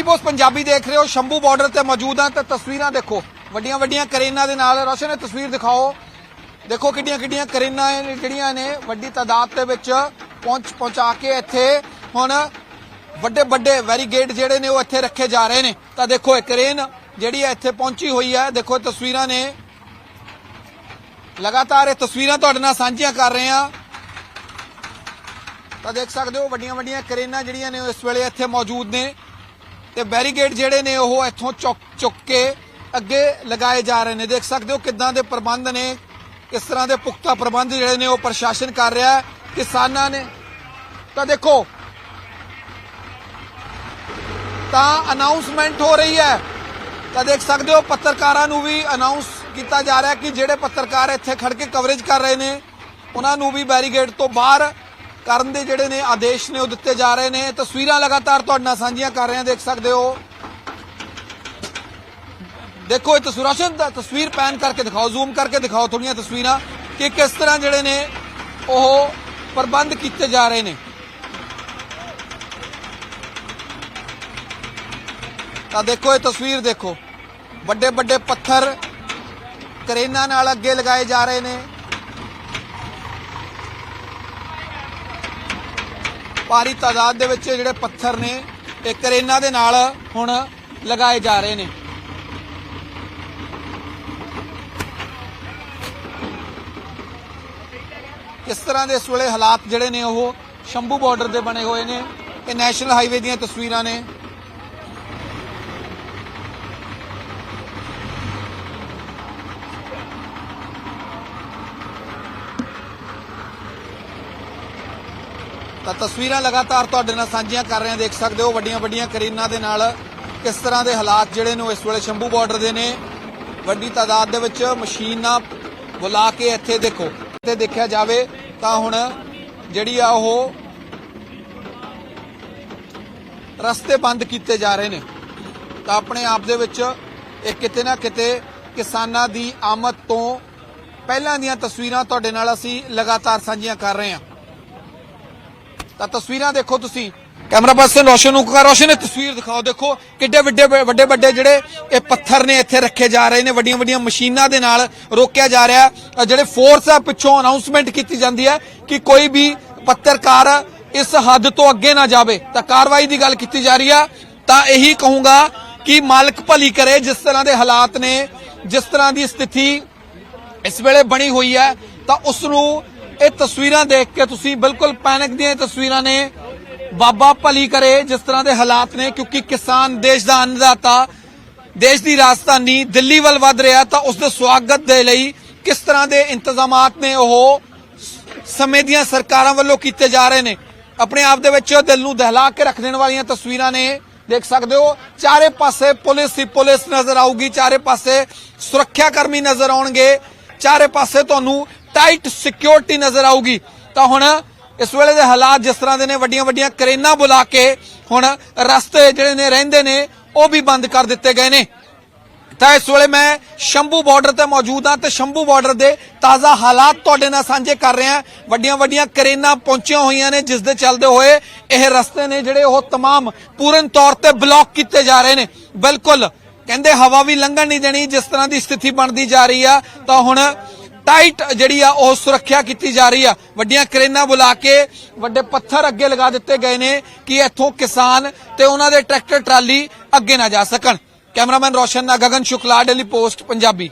Daily Post Punjabi ਦੇਖ ਰਹੇ ਹੋ, ਸ਼ੰਭੂ ਬਾਰਡਰ ਤੇ ਮੌਜੂਦ ਆ, ਤੇ ਤਸਵੀਰਾਂ ਦੇਖੋ। ਵੱਡੀਆਂ ਵੱਡੀਆਂ ਕਰੇਨਾਂ ਦੇ ਨਾਲ, ਰੋਸ਼ਨ ਇਹ ਤਸਵੀਰ ਦਿਖਾਓ। ਦੇਖੋ ਕਿੱਡੀਆਂ ਕਿੱਡੀਆਂ ਕਰੇਨਾਂ ਇਹ ਜਿਹੜੀਆਂ ਨੇ, ਵੱਡੀ ਤਾਦਾਦ ਦੇ ਵਿੱਚ ਪਹੁੰਚ ਪਹੁੰਚਾ ਕੇ ਇੱਥੇ ਹੁਣ ਵੱਡੇ ਵੱਡੇ ਵੈਰੀਗੇਟ ਜਿਹੜੇ ਨੇ ਉਹ ਇੱਥੇ ਰੱਖੇ ਜਾ ਰਹੇ ਨੇ। ਤਾਂ ਦੇਖੋ ਇਹ ਕਰੇਨ ਜਿਹੜੀ ਹੈ ਇੱਥੇ ਪਹੁੰਚੀ ਹੋਈ ਹੈ ਦੇਖੋ ਇਹ ਤਸਵੀਰਾਂ ਨੇ। ਲਗਾਤਾਰ ਇਹ ਤਸਵੀਰਾਂ ਤੁਹਾਡੇ ਨਾਲ ਸਾਂਝੀਆਂ ਕਰ ਰਹੇ ਹਾਂ। ਤਾਂ ਦੇਖ ਸਕਦੇ ਹੋ ਵੱਡੀਆਂ ਵੱਡੀਆਂ ਕਰੇਨਾਂ ਜਿਹੜੀਆਂ ਨੇ ਇਸ ਵੇਲੇ ਇੱਥੇ ਮੌਜੂਦ ਨੇ। ਤੇ ਬੈਰੀਗੇਡ ਜਿਹੜੇ ਨੇ ਉਹ ਇੱਥੋਂ ਚੁੱਕ ਚੁੱਕ ਕੇ ਅੱਗੇ ਲਗਾਏ ਜਾ ਰਹੇ ਨੇ। ਦੇਖ ਸਕਦੇ ਹੋ ਕਿੱਦਾਂ ਦੇ ਪ੍ਰਬੰਧ ਨੇ, ਕਿਸ ਤਰ੍ਹਾਂ ਦੇ ਪੁਖਤਾ ਪ੍ਰਬੰਧ ਜਿਹੜੇ ਨੇ ਉਹ ਪ੍ਰਸ਼ਾਸਨ ਕਰ ਰਿਹਾ ਹੈ, ਕਿਸਾਨਾਂ ਨੇ। ਤਾਂ ਦੇਖੋ, ਤਾਂ ਅਨਾਉਂਸਮੈਂਟ ਹੋ ਰਹੀ ਹੈ। ਤਾਂ ਦੇਖ ਸਕਦੇ ਹੋ ਪੱਤਰਕਾਰਾਂ ਨੂੰ ਵੀ ਅਨਾਉਂਸ ਕੀਤਾ ਜਾ ਰਿਹਾ ਕਿ ਜਿਹੜੇ ਪੱਤਰਕਾਰ ਇੱਥੇ ਖੜ ਕੇ ਕਵਰੇਜ ਕਰ ਰਹੇ ਨੇ, ਉਹਨਾਂ ਨੂੰ ਵੀ ਬੈਰੀਗੇਡ ਤੋਂ ਬਾਹਰ ਕਰਨ ਦੇ ਜਿਹੜੇ ਨੇ ਆਦੇਸ਼ ਨੇ ਉਹ ਦਿੱਤੇ ਜਾ ਰਹੇ ਨੇ। ਤਸਵੀਰਾਂ ਲਗਾਤਾਰ ਤੁਹਾਡੇ ਨਾਲ ਸਾਂਝੀਆਂ ਕਰ ਰਹੇ ਹਾਂ, ਦੇਖ ਸਕਦੇ ਹੋ। ਦੇਖੋ, ਇਹ ਤਸਵੀਰਾਂ ਸ਼ਨ ਤਸਵੀਰ ਪੈਨ ਕਰਕੇ ਦਿਖਾਓ, ਜ਼ੂਮ ਕਰਕੇ ਦਿਖਾਓ ਥੋੜੀਆਂ ਤਸਵੀਰਾਂ ਕਿ ਕਿਸ ਤਰ੍ਹਾਂ ਜਿਹੜੇ ਨੇ ਉਹ ਪ੍ਰਬੰਧ ਕੀਤੇ ਜਾ ਰਹੇ ਨੇ। ਤਾਂ ਦੇਖੋ, ਇਹ ਤਸਵੀਰ ਦੇਖੋ। ਵੱਡੇ ਵੱਡੇ ਪੱਥਰ ਕਰੇਨਾਂ ਨਾਲ ਅੱਗੇ ਲਗਾਏ ਜਾ ਰਹੇ ਨੇ। ਭਾਰੀ ਤਾਦਾਦ ਦੇ ਵਿੱਚ ਜਿਹੜੇ ਪੱਥਰ ਨੇ, ਇਹ ਕਰੇਨਾਂ ਦੇ ਨਾਲ ਹੁਣ ਲਗਾਏ ਜਾ ਰਹੇ ਨੇ। ਕਿਸ ਤਰ੍ਹਾਂ ਦੇ ਇਸ ਵੇਲੇ ਹਾਲਾਤ ਜਿਹੜੇ ਨੇ, ਉਹ ਸ਼ੰਭੂ ਬਾਰਡਰ ਦੇ ਬਣੇ ਹੋਏ ਨੇ। ਇਹ ਨੈਸ਼ਨਲ ਹਾਈਵੇ ਦੀਆਂ ਤਸਵੀਰਾਂ ਨੇ। ਤਾਂ ਤਸਵੀਰਾਂ ਲਗਾਤਾਰ ਤੁਹਾਡੇ ਨਾਲ ਸਾਂਝੀਆਂ ਕਰ ਰਹੇ ਹਾਂ। ਦੇਖ ਸਕਦੇ ਹੋ ਵੱਡੀਆਂ ਵੱਡੀਆਂ ਕਰੀਨਾਂ ਦੇ ਨਾਲ ਕਿਸ ਤਰ੍ਹਾਂ ਦੇ ਹਾਲਾਤ ਜਿਹੜੇ ਨੇ ਉਹ ਇਸ ਵੇਲੇ ਸ਼ੰਭੂ ਬਾਰਡਰ ਦੇ ਨੇ। ਵੱਡੀ ਤਾਦਾਦ ਦੇ ਵਿੱਚ ਮਸ਼ੀਨਾਂ ਬੁਲਾ ਕੇ ਇੱਥੇ ਦੇਖੋ ਤੇ ਦੇਖਿਆ ਜਾਵੇ ਤਾਂ ਹੁਣ ਜਿਹੜੀ ਆ ਉਹ ਰਸਤੇ ਬੰਦ ਕੀਤੇ ਜਾ ਰਹੇ ਨੇ। ਤਾਂ ਆਪਣੇ ਆਪ ਦੇ ਵਿੱਚ ਇਹ ਕਿਤੇ ਨਾ ਕਿਤੇ ਕਿਸਾਨਾਂ ਦੀ ਆਮਦ ਤੋਂ ਪਹਿਲਾਂ ਦੀਆਂ ਤਸਵੀਰਾਂ ਤੁਹਾਡੇ ਨਾਲ ਅਸੀਂ ਲਗਾਤਾਰ ਸਾਂਝੀਆਂ ਕਰ ਰਹੇ ਹਾਂ। ਤਾਂ ਤਸਵੀਰਾਂ ਦੇਖੋ ਤੁਸੀਂ। ਕੈਮਰਾ ਪਰਸਨ ਰੋਸ਼ਨ ਉਕਾ ਰੋਸ਼ਨ ਇਹ ਤਸਵੀਰ ਦਿਖਾਓ। ਦੇਖੋ ਕਿੱਡੇ ਵੱਡੇ ਵੱਡੇ ਵੱਡੇ ਜਿਹੜੇ ਇਹ ਪੱਥਰ ਨੇ ਇੱਥੇ ਰੱਖੇ ਜਾ ਰਹੇ ਨੇ। ਵੱਡੀਆਂ ਵੱਡੀਆਂ ਮਸ਼ੀਨਾਂ ਦੇ ਨਾਲ ਰੋਕਿਆ ਜਾ ਰਿਹਾ। ਜਿਹੜੇ ਫੋਰਸ ਆ, ਪਿੱਛੋਂ ਅਨਾਉਂਸਮੈਂਟ ਕੀਤੀ ਜਾਂਦੀ ਹੈ ਕਿ ਕੋਈ ਵੀ ਪੱਤਰਕਾਰ ਇਸ ਹੱਦ ਤੋਂ ਅੱਗੇ ਨਾ ਜਾਵੇ। ਤਾਂ ਕਾਰਵਾਈ ਦੀ ਗੱਲ ਕੀਤੀ ਜਾ ਰਹੀ ਆ। ਤਾਂ ਇਹੀ ਕਹੂੰਗਾ ਕਿ ਮਾਲਕ ਭਲੀ ਕਰੇ, ਜਿਸ ਤਰ੍ਹਾਂ ਦੇ ਹਾਲਾਤ ਨੇ, ਜਿਸ ਤਰ੍ਹਾਂ ਦੀ ਸਥਿਤੀ ਇਸ ਵੇਲੇ ਬਣੀ ਹੋਈ ਹੈ, ਤਾਂ ਉਸ ਨੂੰ ਇਹ ਤਸਵੀਰਾਂ ਦੇਖ ਕੇ ਤੁਸੀਂ ਬਿਲਕੁਲ ਪੈਨਿਕ ਦੀਆਂ ਤਸਵੀਰਾਂ ਨੇ ਬਾਬਾ ਭਲੀ ਕਰੇ ਜਿਸ ਤਰ੍ਹਾਂ ਦੇ ਹਾਲਾਤ ਨੇ, ਕਿਉਂਕਿ ਕਿਸਾਨ ਦੇਸ਼ ਦਾ ਅੰਨਦਾਤਾ, ਦੇਸ਼ ਦੀ ਰਾਜਧਾਨੀ ਦਿੱਲੀ ਵੱਲ ਵੱਧ ਰਿਹਾ ਤਾਂ ਉਸ ਦੇ ਸਵਾਗਤ ਦੇ ਲਈ ਕਿਸ ਤਰ੍ਹਾਂ ਦੇ ਇੰਤਜ਼ਾਮਾਤ ਨੇ ਉਹ ਸਮੇਂ ਦੀਆਂ ਸਰਕਾਰਾਂ ਵੱਲੋਂ ਕੀਤੇ ਜਾ ਰਹੇ ਨੇ? ਆਪਣੇ ਆਪ ਦੇ ਵਿੱਚ ਦਿਲ ਨੂੰ ਦਹਿਲਾ ਕੇ ਰੱਖ ਦੇਣ ਵਾਲੀਆਂ ਤਸਵੀਰਾਂ ਨੇ, ਦੇਖ ਸਕਦੇ ਹੋ। ਚਾਰੇ ਪਾਸੇ ਪੁਲਿਸ ਹੀ ਪੁਲਿਸ ਨਜ਼ਰ ਆਊਗੀ, ਚਾਰੇ ਪਾਸੇ ਸੁਰੱਖਿਆ ਕਰਮੀ ਨਜ਼ਰ ਆਉਣਗੇ। ਚਾਰੇ ਪਾਸੇ ਤੁਹਾਨੂੰ ਟਾਈਟ ਸਿਕਿਉਰਿਟੀ ਨਜ਼ਰ ਆਊਗੀ ਤਾਂ ਹੁਣ ਇਸ ਵੇਲੇ ਦੇ ਹਾਲਾਤ ਜਿਸ ਤਰ੍ਹਾਂ ਦੇ ਨੇ ਵੱਡੀਆਂ ਵੱਡੀਆਂ ਕਰੇਨਾਂ ਬੁਲਾ ਕੇ ਹੁਣ ਰਸਤੇ ਜਿਹੜੇ ਨੇ ਰਹਿੰਦੇ ਨੇ ਉਹ ਵੀ ਬੰਦ ਕਰ ਦਿੱਤੇ ਗਏ ਨੇ ਤਾਂ ਇਸ ਵੇਲੇ ਮੈਂ ਸ਼ੰਭੂ ਬਾਰਡਰ ਤੇ ਮੌਜੂਦ ਹਾਂ ਤੇ ਸ਼ੰਭੂ ਬਾਰਡਰ ਦੇ ਤਾਜ਼ਾ ਹਾਲਾਤ ਤੁਹਾਡੇ ਨਾਲ ਸਾਂਝੇ ਕਰ ਰਹੇ ਹਾਂ ਵੱਡੀਆਂ ਵੱਡੀਆਂ ਕਰੇਨਾਂ ਪਹੁੰਚੀਆਂ ਹੋਈਆਂ ਨੇ ਜਿਸ ਦੇ ਚੱਲਦੇ ਹੋਏ ਇਹ ਰਸਤੇ ਨੇ ਜਿਹੜੇ ਉਹ तमाम ਪੂਰਨ ਤੌਰ ਤੇ ਬਲੌਕ ਕੀਤੇ ਜਾ ਰਹੇ ਨੇ ਬਿਲਕੁਲ ਕਹਿੰਦੇ ਹਵਾ ਵੀ ਲੰਘਣ ਨਹੀਂ ਦੇਣੀ ਜਿਸ ਤਰ੍ਹਾਂ ਦੀ ਸਥਿਤੀ ਬਣਦੀ ਜਾ ਰਹੀ ਆ ਤਾਂ ਹੁਣ ਟਾਈਟ ਜਿਹੜੀ ਆ ਉਹ ਸੁਰੱਖਿਆ ਕੀਤੀ ਜਾ ਰਹੀ ਆ। ਵੱਡੀਆਂ ਕਰੇਨਾਂ ਬੁਲਾ ਕੇ ਵੱਡੇ ਪੱਥਰ ਅੱਗੇ ਲਗਾ ਦਿੱਤੇ ਗਏ ਨੇ ਕਿ ਇੱਥੋਂ ਕਿਸਾਨ ਤੇ ਉਹਨਾਂ ਦੇ ਟਰੈਕਟਰ ਟਰਾਲੀ ਅੱਗੇ ਨਾ ਜਾ ਸਕਣ। ਕੈਮਰਾਮੈਨ ਰੋਸ਼ਨ ਨਾ ਗਗਨ ਸ਼ੁਕਲਾ ਡੇਲੀ ਪੋਸਟ ਪੰਜਾਬੀ।